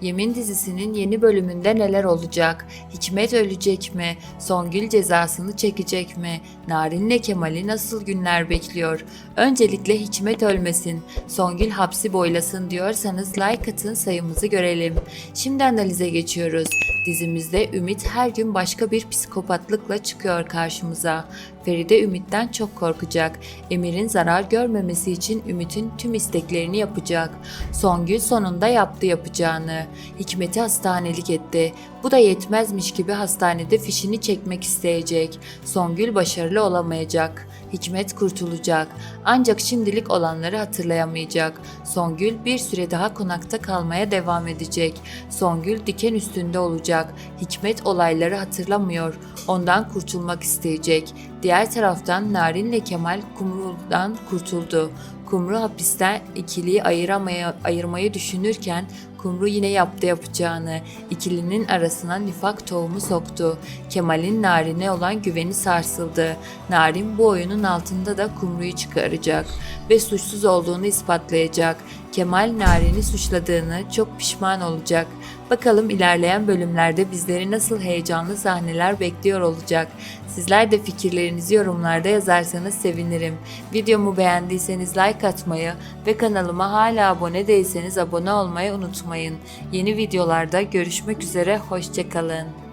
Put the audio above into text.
Yemin dizisinin yeni bölümünde neler olacak? Hikmet ölecek mi? Songül cezasını çekecek mi? Narin'le Kemal'i nasıl günler bekliyor? Öncelikle Hikmet ölmesin, Songül hapsi boylasın diyorsanız like atın sayımızı görelim. Şimdi analize geçiyoruz. Dizimizde Ümit her gün başka bir psikopatlıkla çıkıyor karşımıza. Feride Ümit'ten çok korkacak. Emir'in zarar görmemesi için Ümit'in tüm isteklerini yapacak. Songül sonunda yaptı yapacağını. Hikmet'i hastanelik etti. Bu da yetmezmiş gibi hastanede fişini çekmek isteyecek. Songül başarılı olamayacak. Hikmet kurtulacak. Ancak şimdilik olanları hatırlayamayacak. Songül bir süre daha konakta kalmaya devam edecek. Songül diken üstünde olacak. Hikmet olayları hatırlamıyor. Ondan kurtulmak isteyecek. Diğer taraftan Narin'le Kemal Kumru'dan kurtuldu. Kumru hapisten ikiliyi ayıramaya, ayırmayı düşünürken Kumru yine yaptı yapacağını. İkilinin arasına nifak tohumu soktu. Kemal'in Narin'e olan güveni sarsıldı. Narin bu oyunun altında da Kumru'yu çıkaracak ve suçsuz olduğunu ispatlayacak. Kemal Narin'i suçladığını çok pişman olacak. Bakalım ilerleyen bölümlerde bizleri nasıl heyecanlı sahneler bekliyor olacak. Sizler de fikirlerinizi yorumlarda yazarsanız sevinirim. Videomu beğendiyseniz like atmayı ve kanalıma hala abone değilseniz abone olmayı unutmayın. Yeni videolarda görüşmek üzere, hoşçakalın.